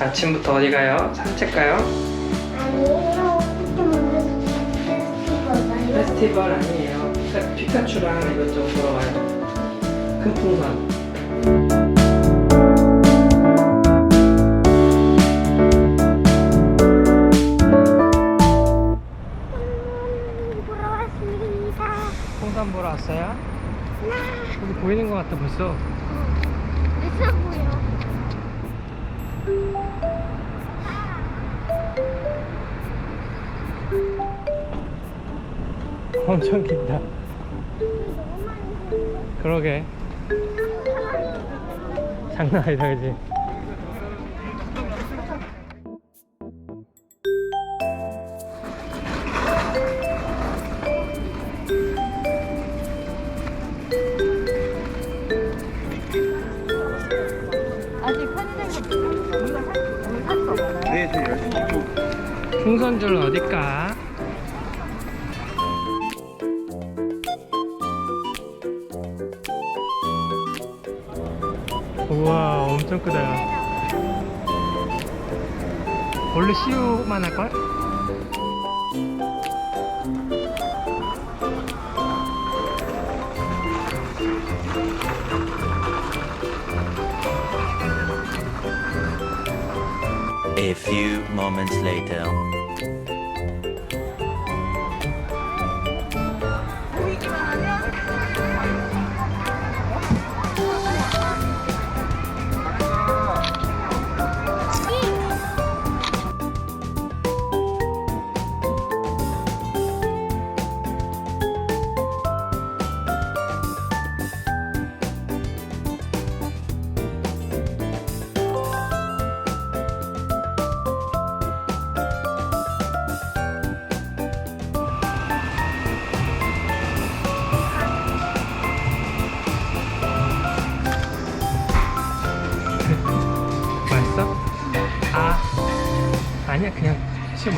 아침부터 어디 가요? 산책 가요? 아니에요. 페스티벌 페스티벌 아니에요. 피카, 피카츄랑 이것저것 보러 가요. 큰 풍선. 보러 왔습니다. 풍선 보러 왔어요? 나 여기 보이는 것 같아 벌써. 있어 보여. 엄청 긴다. 그러게. 장난 아니다 그지? 아직 편의점 샀어. 네, 저 열심히 좀 풍선줄은 어딜까? 우와 엄청 크다 원래 CU만 할걸? A few moments later. 还是肯定，信。